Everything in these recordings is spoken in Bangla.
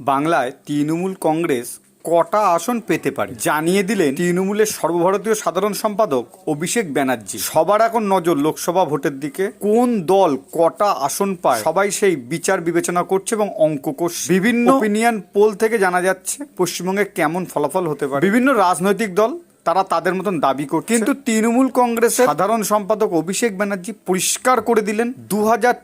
বাংলায় তৃণমূল কংগ্রেস কটা আসন পেতে পারে? জানিয়ে দিলেন তৃণমূলের সর্বভারতীয় সাধারণ সম্পাদক অভিষেক ব্যানার্জি। সবার এখন নজর লোকসভা ভোটের দিকে। কোন দল কটা আসন পায়? সবাই সেই বিচার বিবেচনা করছে এবং অঙ্ক করছে। বিভিন্ন ওপিনিয়ন পোল থেকে জানা যাচ্ছে পশ্চিমবঙ্গে কেমন ফলাফল হতে পারে। বিভিন্ন রাজনৈতিক দল তারা তাদের মতন দাবি করছে। কিন্তু তৃণমূল কংগ্রেসের সাধারণ সম্পাদক অভিষেক ব্যানার্জি পরিষ্কার করে দিলেন দু হাজার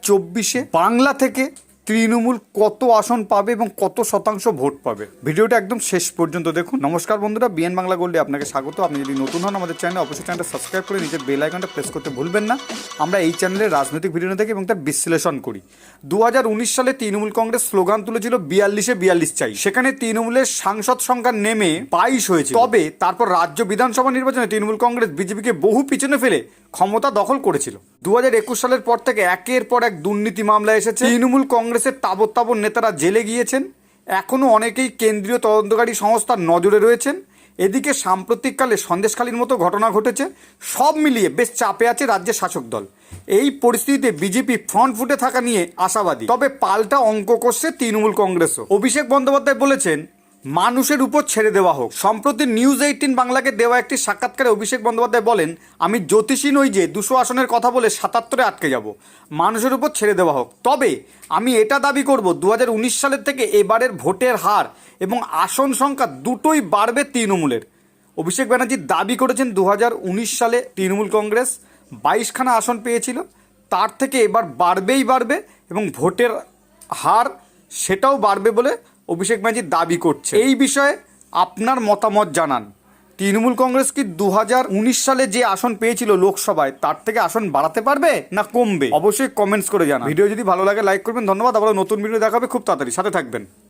বাংলা থেকে তৃণমূল কত আসন পাবে এবং কত শতাংশ ভোট পাবে? ভিডিওটা একদম শেষ পর্যন্ত দেখুন। নমস্কার বন্ধুরা, বিএন বাংলা গোল্ডে আপনাকে স্বাগত। আপনি যদি নতুন হন আমাদের চ্যানেলে, অবশ্যই চ্যানেলটা সাবস্ক্রাইব করে নিজের বেল আইকনটা প্রেস করতে ভুলবেন না। আমরা এই চ্যানেলে রাজনৈতিক ভিডিও থাকি এবং তার বিশ্লেষণ করি। দু হাজার উনিশ সালে তৃণমূল কংগ্রেস স্লোগান তুলেছিল বিয়াল্লিশে বিয়াল্লিশ চাই। সেখানে তৃণমূলের সাংসদ সংখ্যা নেমে বাইশ হয়েছে তবে তারপর রাজ্য বিধানসভা নির্বাচনে তৃণমূল কংগ্রেস বিজেপিকে বহু পিছনে ফেলে ক্ষমতা দখল করেছিল। দু হাজার একুশ সালের পর থেকে একের পর এক দুর্নীতি মামলা এসেছে। তৃণমূল কংগ্রেসের তাবর নেতারা জেলে গিয়েছেন। এখনও অনেকেই কেন্দ্রীয় তদন্তকারী সংস্থার নজরে রয়েছেন। এদিকে সাম্প্রতিককালে সন্দেশখালীর মতো ঘটনা ঘটেছে। সব মিলিয়ে বেশ চাপে আছে রাজ্যের শাসক দল। এই পরিস্থিতিতে বিজেপি ফ্রন্ট ফুটে থাকা নিয়ে আশাবাদী। তবে পাল্টা অঙ্ক করছে তৃণমূল কংগ্রেসও। অভিষেক বন্দ্যোপাধ্যায় বলেছেন মানুষের উপর ছেড়ে দেওয়া হোক। সম্প্রতি নিউজ এইটিন বাংলাকে দেওয়া একটি সাক্ষাৎকারে অভিষেক বন্দ্যোপাধ্যায় বলেন, আমি জ্যোতিষী নই যে, দুশো আসনের কথা বলে সাতাত্তরে আটকে যাব। মানুষের উপর ছেড়ে দেওয়া হোক। তবে আমি এটা দাবি করব দু হাজার উনিশ সালের থেকে এবারের ভোটের হার এবং আসন সংখ্যা দুটোই বাড়বে তৃণমূলের। অভিষেক ব্যানার্জি দাবি করেছেন দু হাজার উনিশ সালে তৃণমূল কংগ্রেস বাইশখানা আসন পেয়েছিল। তার থেকে এবার বাড়বেই বাড়বে এবং ভোটের হার সেটাও বাড়বে বলে অভিষেক ব্যানার্জি দাবি করছে এই বিষয়ে আপনার মতামত জানান। তৃণমূল কংগ্রেস কি দু হাজার উনিশ সালে যে আসন পেয়েছিল লোকসভায়, তার থেকে আসন বাড়াতে পারবে না কমবে? অবশ্যই কমেন্টস করে জানান। ভিডিও যদি ভালো লাগে লাইক করবেন। ধন্যবাদ। আবার নতুন ভিডিও দেখাবে খুব তাড়াতাড়ি। সাথে থাকবেন।